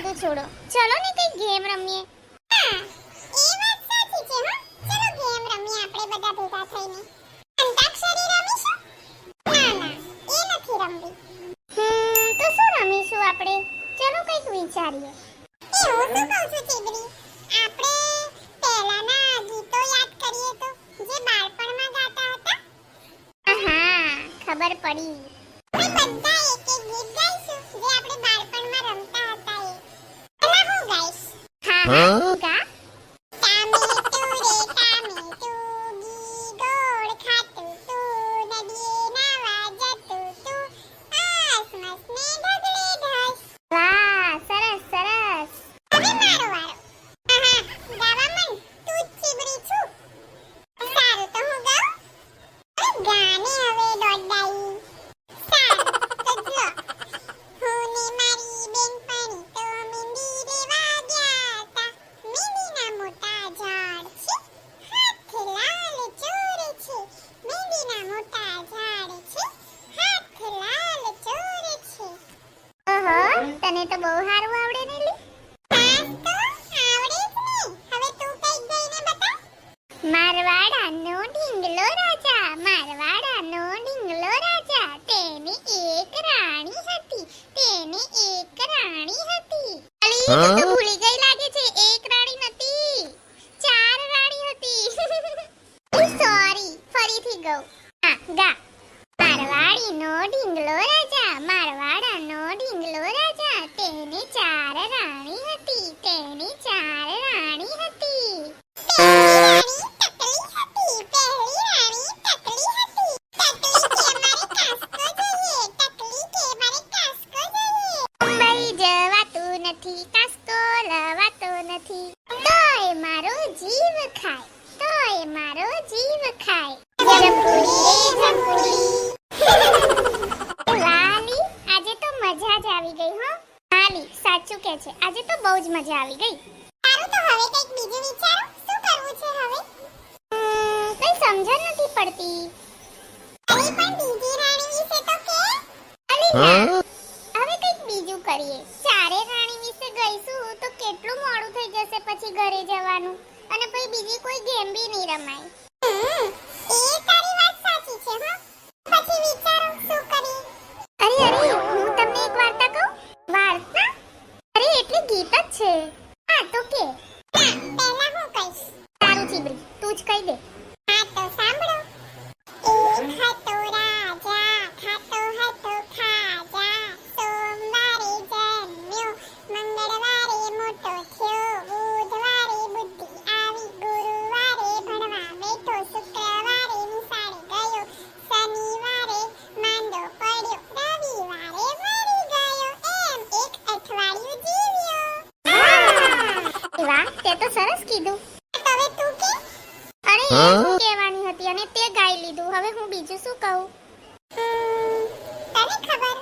બધું છોડો. ચલો ને કઈ ગેમ રમીએ. એ વાત સાચી છે હા. ચલો ગેમ રમીએ આપણે બધા ભેગા થઈને. અંતાક્ષરી રમીશું? ના ના, એ નથી રમવી. હમ, તો શું રમીશું આપણે? ચલો કંઈક વિચારીએ. એ હું શું કહું છું ચીબરી આપણે પહેલાના ગીતો યાદ કરીએ તો, જે બાળપણમાં ગાતા હતા. હા ખબર પડી. બધા એક હા તું ભૂલી ગઈ લાગે છે, એક રાણી રાજા તેની ચાર રાણી હતી, તેની ચાર રાણી ખાય. તોય મારો જીવ ખાય. જમપુરી રે જમપુરી લાલી આજે તો મજા જ આવી ગઈ હો. લાલી સાચું કે છે? આજે તો બહુ જ મજા આવી ગઈ. સારું તો હવે કંઈક બીજું વિચારો. શું કરવું છે હવે? કઈ સમજણ નથી પડતી. અરે પણ બીજી રાણી વિશે તો કે? અલી હવે કંઈક બીજું કરીએ. ચારે રાણી વિશે ગઈશું તો કેટલું મોડું થઈ જશે પછી ઘરે જવાનું? અને પછી બીજી કોઈ ગેમ બી નહીં રમાય. એ તારી વાત સાચી છે હા. પછી વિચારો શું કરી અરે અરે હું તમને એક વાર્તા કહું? વાર્તા? અરે એટલે ગીત જ છે. હા તો કે. પહેલા હું કહીશ. તારું ચીબરી તું જ કહી દે. કીધું. હવે તું કે? અરે એ કહેવાની હતી અને તે ગાઈ લીધું. હવે હું બીજું શું કહું? તને ખબર?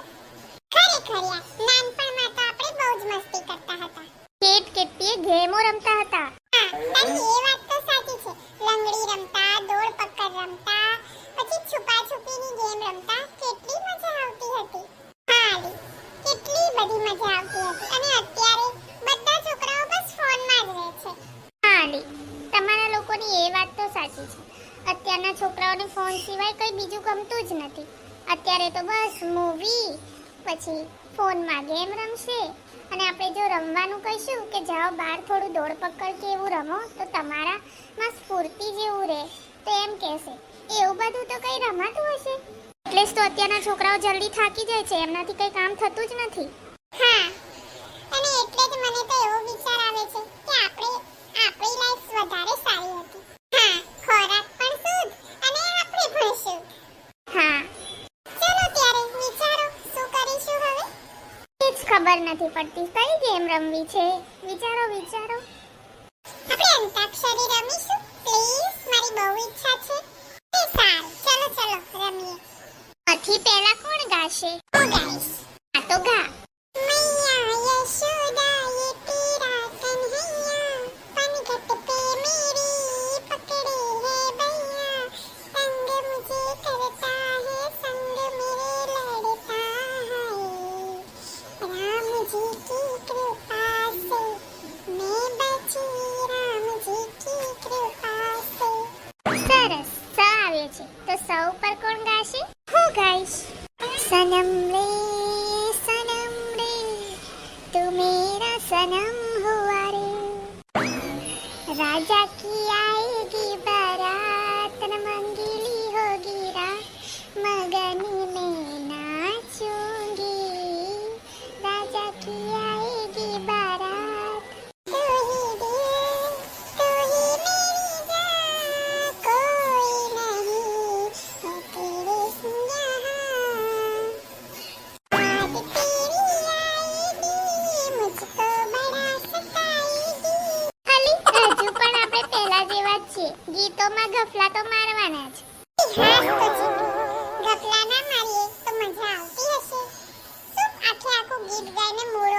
ખરેખર નાનપણમાં તો આપણે બહુ જ મસ્તી કરતા હતા. કેટ કેટલી ગેમો રમતા હતા. હા તારી એ વાત તો સાચી છે લંગડી રમતા દોડ પકડ રમતા પછી છુપા છુપીની ગેમ રમતા કેટલી મજા આવતી હતી હા લી, કેટલી બધી મજા આવતી હતી અને અત્યારે બધા છોકરાઓ બસ ફોનમાં જ રહે છે હા તમારા લોકોની એ વાત તો સાચી છે. અત્યારના છોકરાઓને ફોન સિવાય કંઈ બીજું ગમતું જ નથી. અત્યારે તો બસ મૂવી પછી ફોનમાં ગેમ રમશે. અને આપણે જો રમવાનું કહીશું કે જાઓ બહાર થોડું દોડ પકડ કે એવું રમો, તો તમારામાં સ્ફૂર્તિ જેવું રહે. તો એમ કહેશે. એવું બધું તો કંઈ રમાતું હશે? એટલે જ તો અત્યારના છોકરાઓ જલ્દી થાકી જાય છે. એમનાથી કંઈ કામ થતું જ નથી. હા. વધારે સારી હતી. હા, ખોરાક પણ શુદ્ધ અને આપણે પણ શુદ્ધ. હા. ચલો ત્યારે વિચારો, શું કરીશું હવે? એ જ ખબર નથી પડતી કઈ ગેમ રમવી છે. વિચારો વિચારો. આપણે અંતાક્ષરી રમીશું? પ્લીઝ મારી બહુ ઈચ્છા છે. એ સારું, ચલો ચલો, રમીએ. પછી પહેલા કોણ ગાશે? હું ગાઈશ. આ તો ગા. Yeah. ગીતોમાં ગફલા તો મારવાના જ હાસ તો જીગરી ના મારીએ તો મજા આવતી હશે. શું આખે આખું ગીત ગાઈને મૂડ